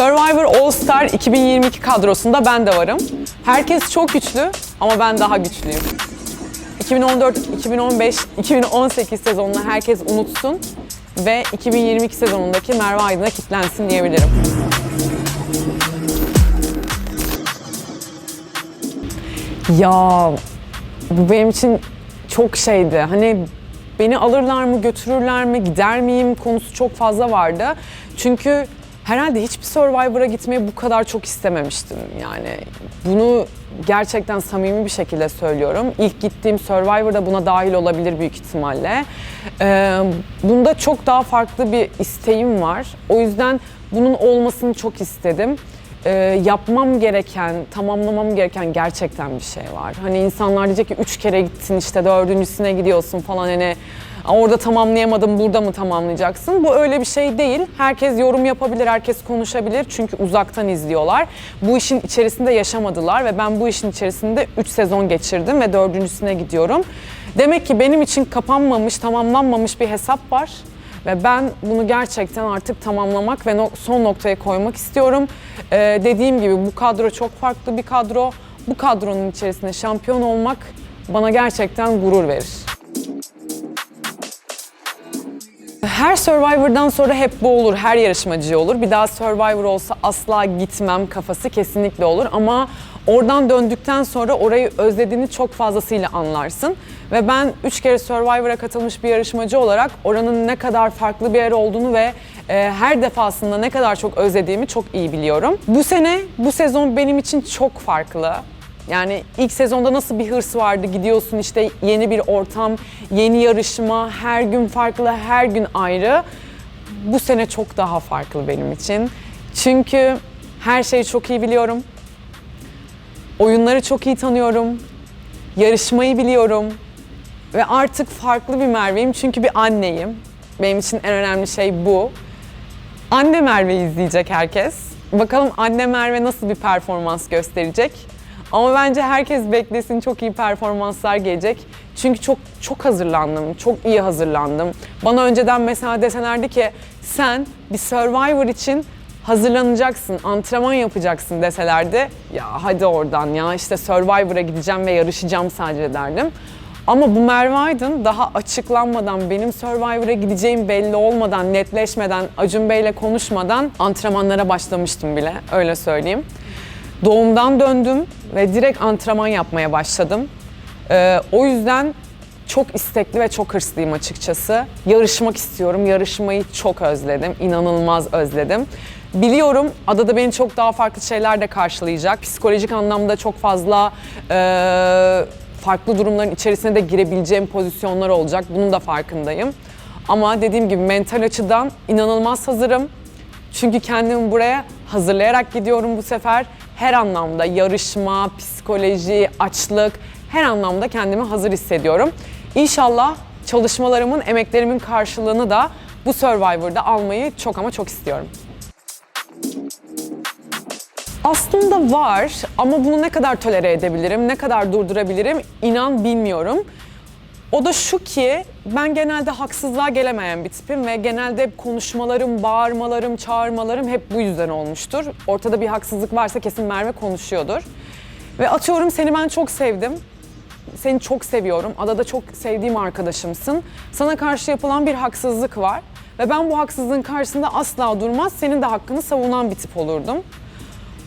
Survivor All Star 2022 kadrosunda ben de varım. Herkes çok güçlü ama ben daha güçlüyüm. 2014, 2015, 2018 sezonunu herkes unutsun ve 2022 sezonundaki Merve Aydın'a kitlensin diyebilirim. Ya bu benim için çok şeydi. Hani beni alırlar mı, götürürler mi, gider miyim konusu çok fazla vardı. Çünkü herhalde hiçbir Survivor'a gitmeyi bu kadar çok istememiştim. Yani bunu gerçekten samimi bir şekilde söylüyorum. İlk gittiğim Survivor'da buna dahil olabilir büyük ihtimalle. Ee, bunda çok daha farklı bir isteğim var. O yüzden bunun olmasını çok istedim e, yapmam gereken, tamamlamam gereken gerçekten bir şey var. Hani insanlar diyecek ki üç kere gittin işte dördüncüsüne gidiyorsun falan hani orada tamamlayamadım burada mı tamamlayacaksın? Bu öyle bir şey değil. Herkes yorum yapabilir, herkes konuşabilir çünkü uzaktan izliyorlar. Bu işin içerisinde yaşamadılar ve ben bu işin içerisinde 3 sezon geçirdim ve dördüncüsüne gidiyorum. Demek ki benim için kapanmamış, tamamlanmamış bir hesap var. Ve ben bunu gerçekten artık tamamlamak ve son noktaya koymak istiyorum. Ee, dediğim gibi bu kadro çok farklı bir kadro. Bu kadronun içerisinde şampiyon olmak bana gerçekten gurur verir. Her Survivor'dan sonra hep bu olur, her yarışmacı olur. Bir daha Survivor olsa asla gitmem kafası kesinlikle olur ama oradan döndükten sonra orayı özlediğini çok fazlasıyla anlarsın. Ve ben üç kere Survivor'a katılmış bir yarışmacı olarak oranın ne kadar farklı bir yer olduğunu ve e, her defasında ne kadar çok özlediğimi çok iyi biliyorum. Bu sene, bu sezon benim için çok farklı. Yani ilk sezonda nasıl bir hırs vardı gidiyorsun işte yeni bir ortam, yeni yarışma, her gün farklı, her gün ayrı. Bu sene çok daha farklı benim için. Çünkü her şeyi çok iyi biliyorum. Oyunları çok iyi tanıyorum. Yarışmayı biliyorum. Ve artık farklı bir Merve'yim çünkü bir anneyim. Benim için en önemli şey bu. Anne Merve izleyecek herkes. Bakalım anne Merve nasıl bir performans gösterecek. Ama bence herkes beklesin çok iyi performanslar gelecek. Çünkü çok çok hazırlandım, çok iyi hazırlandım. Bana önceden mesela deselerdi ki sen bir Survivor için hazırlanacaksın, antrenman yapacaksın deselerdi. Ya hadi oradan ya işte Survivor'a gideceğim ve yarışacağım sadece derdim. Ama bu Merve Aydın daha açıklanmadan, benim Survivor'a gideceğim belli olmadan, netleşmeden, Acun Bey'le konuşmadan antrenmanlara başlamıştım bile, öyle söyleyeyim. Doğumdan döndüm ve direkt antrenman yapmaya başladım. Ee, o yüzden çok istekli ve çok hırslıyım açıkçası. Yarışmak istiyorum, yarışmayı çok özledim, inanılmaz özledim. Biliyorum adada beni çok daha farklı şeyler de karşılayacak. Psikolojik anlamda çok fazla e, farklı durumların içerisine de girebileceğim pozisyonlar olacak. Bunun da farkındayım. Ama dediğim gibi mental açıdan inanılmaz hazırım. Çünkü kendimi buraya hazırlayarak gidiyorum bu sefer. Her anlamda yarışma, psikoloji, açlık her anlamda kendimi hazır hissediyorum. İnşallah çalışmalarımın, emeklerimin karşılığını da bu Survivor'da almayı çok ama çok istiyorum. Aslında var ama bunu ne kadar tolere edebilirim, ne kadar durdurabilirim inan bilmiyorum. O da şu ki ben genelde haksızlığa gelemeyen bir tipim ve genelde konuşmalarım, bağırmalarım, çağırmalarım hep bu yüzden olmuştur. Ortada bir haksızlık varsa kesin Merve konuşuyordur. Ve atıyorum seni ben çok sevdim. Seni çok seviyorum. Adada çok sevdiğim arkadaşımsın. Sana karşı yapılan bir haksızlık var. Ve ben bu haksızlığın karşısında asla durmaz, senin de hakkını savunan bir tip olurdum.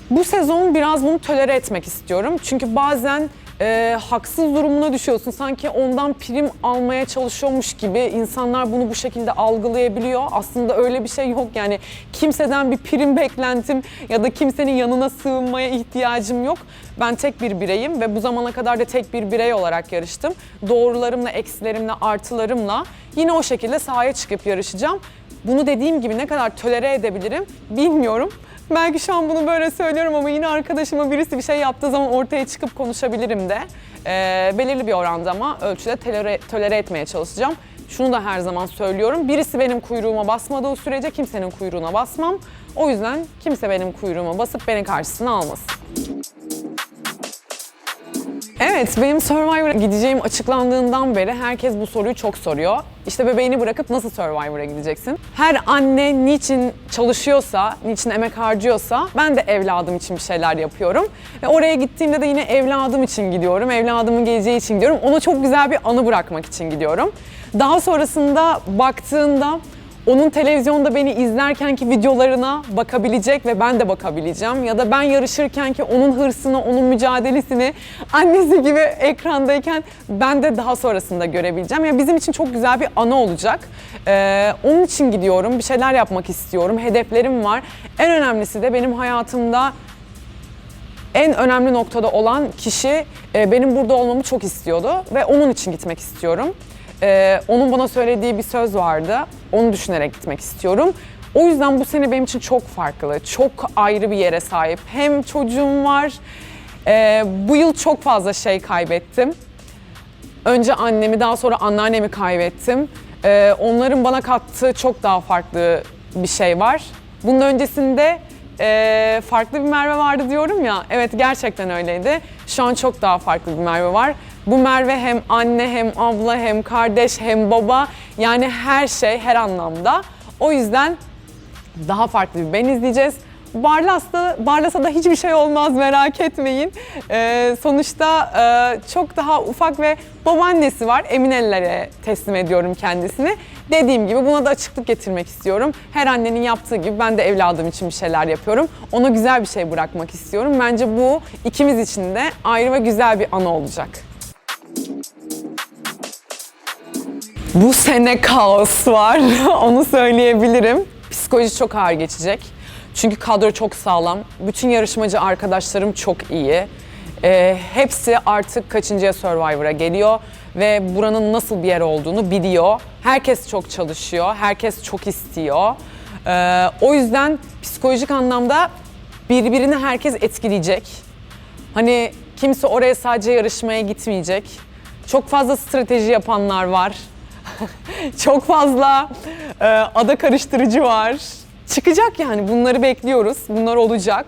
Bu sezon biraz bunu tolere etmek istiyorum. Çünkü bazen e, haksız durumuna düşüyorsun. Sanki ondan prim almaya çalışıyormuş gibi insanlar bunu bu şekilde algılayabiliyor. Aslında öyle bir şey yok. Yani kimseden bir prim beklentim ya da kimsenin yanına sığınmaya ihtiyacım yok. Ben tek bir bireyim ve bu zamana kadar da tek bir birey olarak yarıştım. Doğrularımla, eksilerimle, artılarımla yine o şekilde sahaya çıkıp yarışacağım. Bunu dediğim gibi ne kadar tolere edebilirim bilmiyorum. Belki şu an bunu böyle söylüyorum ama yine arkadaşıma birisi bir şey yaptığı zaman ortaya çıkıp konuşabilirim de. Ee, belirli bir oranda ama ölçüde tolere, tolere etmeye çalışacağım. Şunu da her zaman söylüyorum. Birisi benim kuyruğuma basmadığı sürece kimsenin kuyruğuna basmam. O yüzden kimse benim kuyruğuma basıp beni karşısına almasın. Evet, benim Survivor'a gideceğim açıklandığından beri herkes bu soruyu çok soruyor. İşte bebeğini bırakıp nasıl Survivor'a gideceksin? Her anne niçin çalışıyorsa, niçin emek harcıyorsa ben de evladım için bir şeyler yapıyorum. Ve oraya gittiğimde de yine evladım için gidiyorum, evladımın geleceği için gidiyorum. Ona çok güzel bir anı bırakmak için gidiyorum. Daha sonrasında baktığında onun televizyonda beni izlerkenki videolarına bakabilecek ve ben de bakabileceğim. Ya da ben yarışırken ki onun hırsını, onun mücadelesini annesi gibi ekrandayken ben de daha sonrasında görebileceğim. Yani bizim için çok güzel bir anı olacak. Ee, onun için gidiyorum, bir şeyler yapmak istiyorum, hedeflerim var. En önemlisi de benim hayatımda en önemli noktada olan kişi e, benim burada olmamı çok istiyordu ve onun için gitmek istiyorum. E, onun bana söylediği bir söz vardı. Onu düşünerek gitmek istiyorum. O yüzden bu sene benim için çok farklı, çok ayrı bir yere sahip. Hem çocuğum var, e, bu yıl çok fazla şey kaybettim. Önce annemi, daha sonra anneannemi kaybettim. Ee, onların bana kattığı çok daha farklı bir şey var. Bunun öncesinde e, farklı bir Merve vardı diyorum ya. Evet gerçekten öyleydi. Şu an çok daha farklı bir Merve var. Bu Merve hem anne hem abla hem kardeş hem baba yani her şey her anlamda. O yüzden daha farklı bir ben izleyeceğiz. Barlas'ta, Barlas'a da hiçbir şey olmaz merak etmeyin. Ee, sonuçta e, çok daha ufak ve babaannesi var. Emin ellere teslim ediyorum kendisini. Dediğim gibi buna da açıklık getirmek istiyorum. Her annenin yaptığı gibi ben de evladım için bir şeyler yapıyorum. Ona güzel bir şey bırakmak istiyorum. Bence bu ikimiz için de ayrı ve güzel bir anı olacak. Bu sene kaos var, onu söyleyebilirim. Psikoloji çok ağır geçecek. Çünkü kadro çok sağlam. Bütün yarışmacı arkadaşlarım çok iyi. Ee, hepsi artık kaçıncıya Survivor'a geliyor ve buranın nasıl bir yer olduğunu biliyor. Herkes çok çalışıyor, herkes çok istiyor. Ee, o yüzden psikolojik anlamda birbirini herkes etkileyecek. Hani kimse oraya sadece yarışmaya gitmeyecek. Çok fazla strateji yapanlar var. Çok fazla e, ada karıştırıcı var. Çıkacak yani bunları bekliyoruz. Bunlar olacak.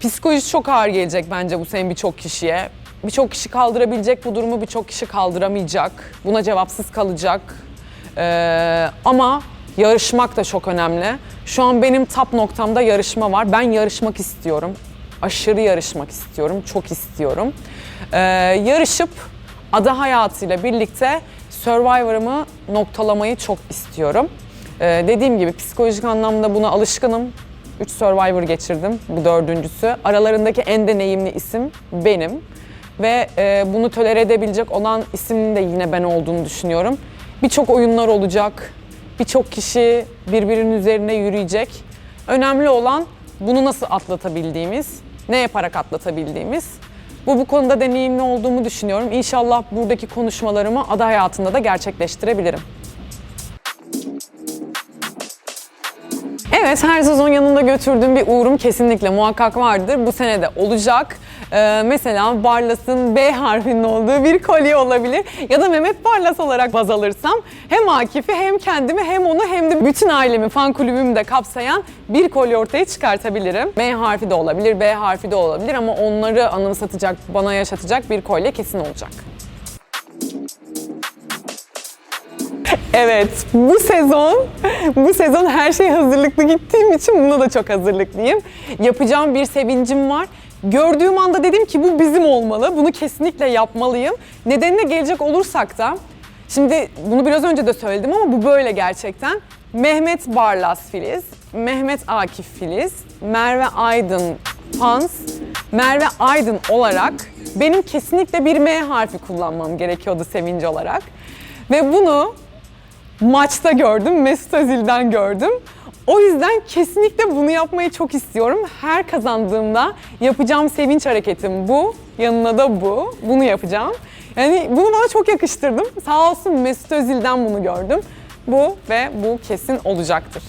Psikoloji çok ağır gelecek bence bu senin birçok kişiye. Birçok kişi kaldırabilecek bu durumu, birçok kişi kaldıramayacak. Buna cevapsız kalacak. Ee, ama yarışmak da çok önemli. Şu an benim tap noktamda yarışma var. Ben yarışmak istiyorum. Aşırı yarışmak istiyorum, çok istiyorum. Ee, yarışıp ada hayatıyla birlikte Survivor'ımı noktalamayı çok istiyorum. Ee, dediğim gibi psikolojik anlamda buna alışkınım. 3 Survivor geçirdim, bu dördüncüsü. Aralarındaki en deneyimli isim benim. Ve e, bunu tolere edebilecek olan ismin de yine ben olduğunu düşünüyorum. Birçok oyunlar olacak, birçok kişi birbirinin üzerine yürüyecek. Önemli olan bunu nasıl atlatabildiğimiz, ne yaparak atlatabildiğimiz. Bu bu konuda deneyimli olduğumu düşünüyorum. İnşallah buradaki konuşmalarımı ada hayatında da gerçekleştirebilirim. Evet her sezon yanında götürdüğüm bir uğurum kesinlikle muhakkak vardır. Bu sene de olacak. Ee, mesela Barlas'ın B harfinin olduğu bir kolye olabilir. Ya da Mehmet Barlas olarak baz alırsam hem Akif'i hem kendimi hem onu hem de bütün ailemi, fan kulübümü de kapsayan bir kolye ortaya çıkartabilirim. M harfi de olabilir, B harfi de olabilir ama onları anımsatacak, bana yaşatacak bir kolye kesin olacak. Evet, bu sezon, bu sezon her şey hazırlıklı gittiğim için buna da çok hazırlıklıyım. Yapacağım bir sevincim var. Gördüğüm anda dedim ki bu bizim olmalı, bunu kesinlikle yapmalıyım. Nedenine gelecek olursak da, şimdi bunu biraz önce de söyledim ama bu böyle gerçekten. Mehmet Barlas Filiz, Mehmet Akif Filiz, Merve Aydın Pans, Merve Aydın olarak benim kesinlikle bir M harfi kullanmam gerekiyordu sevinç olarak. Ve bunu maçta gördüm, Mesut Özil'den gördüm. O yüzden kesinlikle bunu yapmayı çok istiyorum. Her kazandığımda yapacağım sevinç hareketim bu. Yanına da bu. Bunu yapacağım. Yani bunu bana çok yakıştırdım. Sağ olsun Mesut Özil'den bunu gördüm. Bu ve bu kesin olacaktır.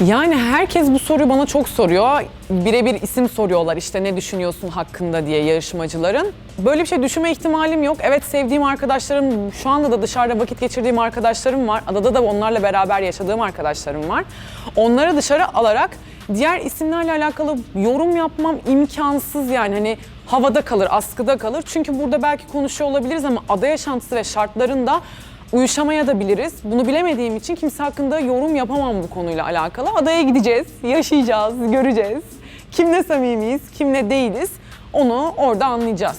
Yani herkes bu soruyu bana çok soruyor. Birebir isim soruyorlar işte ne düşünüyorsun hakkında diye yarışmacıların. Böyle bir şey düşünme ihtimalim yok. Evet sevdiğim arkadaşlarım, şu anda da dışarıda vakit geçirdiğim arkadaşlarım var. Adada da onlarla beraber yaşadığım arkadaşlarım var. Onları dışarı alarak diğer isimlerle alakalı yorum yapmam imkansız yani. Hani havada kalır, askıda kalır. Çünkü burada belki konuşuyor olabiliriz ama ada yaşantısı ve şartlarında uyuşamaya da biliriz. Bunu bilemediğim için kimse hakkında yorum yapamam bu konuyla alakalı. Adaya gideceğiz, yaşayacağız, göreceğiz. Kimle samimiyiz, kimle değiliz onu orada anlayacağız.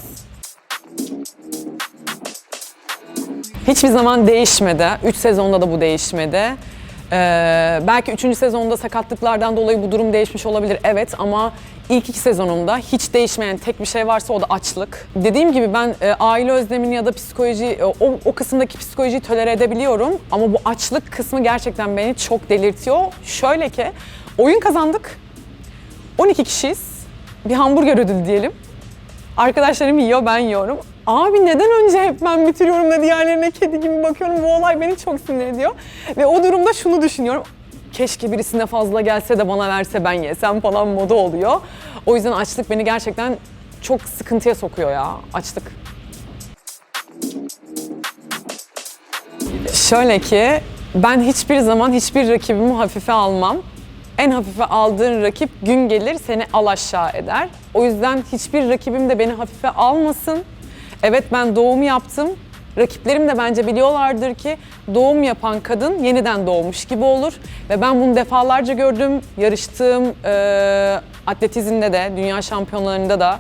Hiçbir zaman değişmedi. 3 sezonda da bu değişmedi. Ee, belki 3. sezonda sakatlıklardan dolayı bu durum değişmiş olabilir evet ama ilk iki sezonumda hiç değişmeyen tek bir şey varsa o da açlık. Dediğim gibi ben e, aile özlemini ya da psikoloji e, o, o kısımdaki psikolojiyi tolere edebiliyorum ama bu açlık kısmı gerçekten beni çok delirtiyor. Şöyle ki oyun kazandık. 12 kişiyiz. Bir hamburger ödülü diyelim. Arkadaşlarım yiyor, ben yiyorum. Abi neden önce hep ben bitiriyorum da diğerlerine kedi gibi bakıyorum? Bu olay beni çok sinir ediyor. Ve o durumda şunu düşünüyorum. Keşke birisine fazla gelse de bana verse ben yesem falan modu oluyor. O yüzden açlık beni gerçekten çok sıkıntıya sokuyor ya açlık. Şöyle ki ben hiçbir zaman hiçbir rakibimi hafife almam. En hafife aldığın rakip gün gelir seni al aşağı eder. O yüzden hiçbir rakibim de beni hafife almasın. Evet ben doğum yaptım. Rakiplerim de bence biliyorlardır ki doğum yapan kadın yeniden doğmuş gibi olur. Ve ben bunu defalarca gördüm. Yarıştığım eee atletizmde de, dünya şampiyonlarında da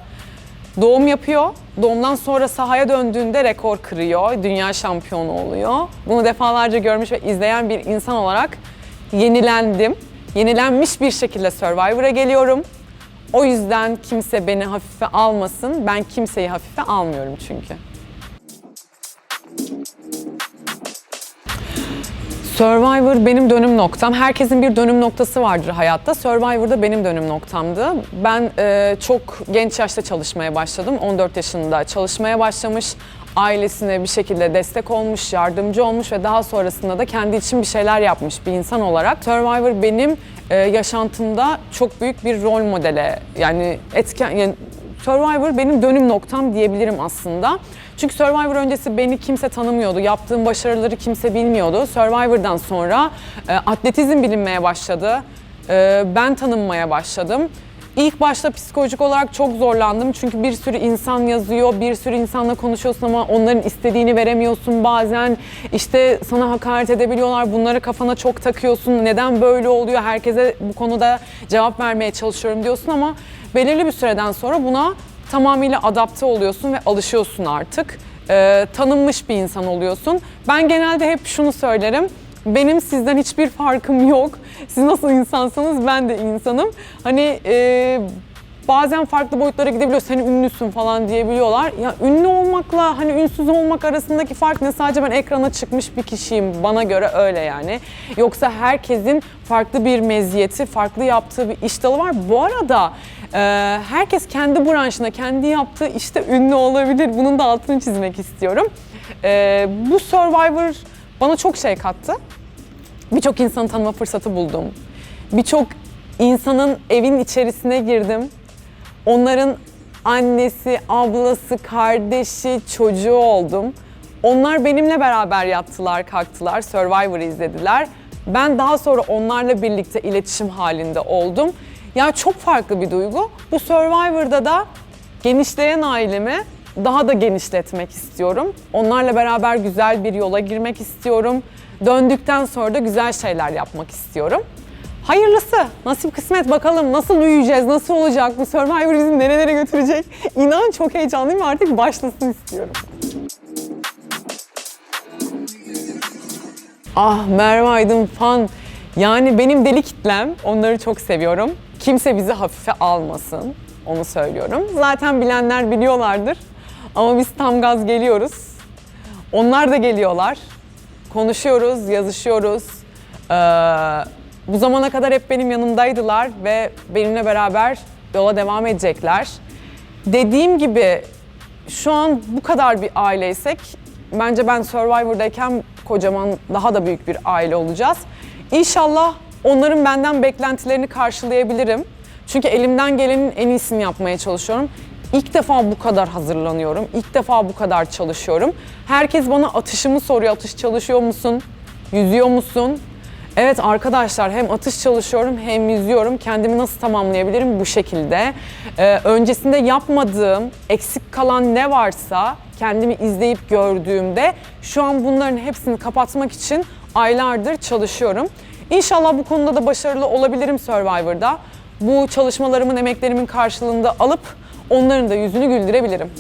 Doğum yapıyor. Doğumdan sonra sahaya döndüğünde rekor kırıyor. Dünya şampiyonu oluyor. Bunu defalarca görmüş ve izleyen bir insan olarak yenilendim. Yenilenmiş bir şekilde Survivor'a geliyorum. O yüzden kimse beni hafife almasın. Ben kimseyi hafife almıyorum çünkü. Survivor benim dönüm noktam. Herkesin bir dönüm noktası vardır hayatta. Survivor da benim dönüm noktamdı. Ben e, çok genç yaşta çalışmaya başladım. 14 yaşında çalışmaya başlamış. Ailesine bir şekilde destek olmuş, yardımcı olmuş ve daha sonrasında da kendi için bir şeyler yapmış bir insan olarak. Survivor benim e, yaşantımda çok büyük bir rol modele yani etken yani Survivor benim dönüm noktam diyebilirim aslında. Çünkü Survivor öncesi beni kimse tanımıyordu. Yaptığım başarıları kimse bilmiyordu. Survivor'dan sonra e, atletizm bilinmeye başladı. E, ben tanınmaya başladım. İlk başta psikolojik olarak çok zorlandım. Çünkü bir sürü insan yazıyor, bir sürü insanla konuşuyorsun ama onların istediğini veremiyorsun bazen. İşte sana hakaret edebiliyorlar, bunları kafana çok takıyorsun. Neden böyle oluyor? Herkese bu konuda cevap vermeye çalışıyorum diyorsun ama belirli bir süreden sonra buna tamamıyla adapte oluyorsun ve alışıyorsun artık. Ee, tanınmış bir insan oluyorsun. Ben genelde hep şunu söylerim. Benim sizden hiçbir farkım yok. Siz nasıl insansanız ben de insanım. Hani e, bazen farklı boyutlara gidebiliyor. Sen ünlüsün falan diyebiliyorlar. Ya ünlü olmakla hani ünsüz olmak arasındaki fark ne? Sadece ben ekrana çıkmış bir kişiyim. Bana göre öyle yani. Yoksa herkesin farklı bir meziyeti, farklı yaptığı bir iş dalı var. Bu arada herkes kendi branşına, kendi yaptığı işte ünlü olabilir. Bunun da altını çizmek istiyorum. Bu Survivor bana çok şey kattı. Birçok insanı tanıma fırsatı buldum. Birçok insanın evin içerisine girdim. Onların annesi, ablası, kardeşi, çocuğu oldum. Onlar benimle beraber yattılar, kalktılar, Survivor'ı izlediler. Ben daha sonra onlarla birlikte iletişim halinde oldum. Ya çok farklı bir duygu. Bu Survivor'da da genişleyen ailemi daha da genişletmek istiyorum. Onlarla beraber güzel bir yola girmek istiyorum. Döndükten sonra da güzel şeyler yapmak istiyorum. Hayırlısı, nasip kısmet bakalım nasıl büyüyeceğiz, nasıl olacak, bu Survivor bizi nerelere götürecek. İnan çok heyecanlıyım artık başlasın istiyorum. Ah Merve Aydın fan. Yani benim deli kitlem, onları çok seviyorum. Kimse bizi hafife almasın, onu söylüyorum. Zaten bilenler biliyorlardır. Ama biz tam gaz geliyoruz. Onlar da geliyorlar. Konuşuyoruz, yazışıyoruz. Ee, bu zamana kadar hep benim yanımdaydılar ve benimle beraber yola devam edecekler. Dediğim gibi şu an bu kadar bir aileysek bence ben Survivor'dayken kocaman daha da büyük bir aile olacağız. İnşallah onların benden beklentilerini karşılayabilirim. Çünkü elimden gelenin en iyisini yapmaya çalışıyorum. İlk defa bu kadar hazırlanıyorum. İlk defa bu kadar çalışıyorum. Herkes bana atışımı soruyor. Atış çalışıyor musun? Yüzüyor musun? Evet arkadaşlar hem atış çalışıyorum hem yüzüyorum. Kendimi nasıl tamamlayabilirim bu şekilde. Ee, öncesinde yapmadığım, eksik kalan ne varsa kendimi izleyip gördüğümde şu an bunların hepsini kapatmak için aylardır çalışıyorum. İnşallah bu konuda da başarılı olabilirim Survivor'da. Bu çalışmalarımın, emeklerimin karşılığında alıp onların da yüzünü güldürebilirim.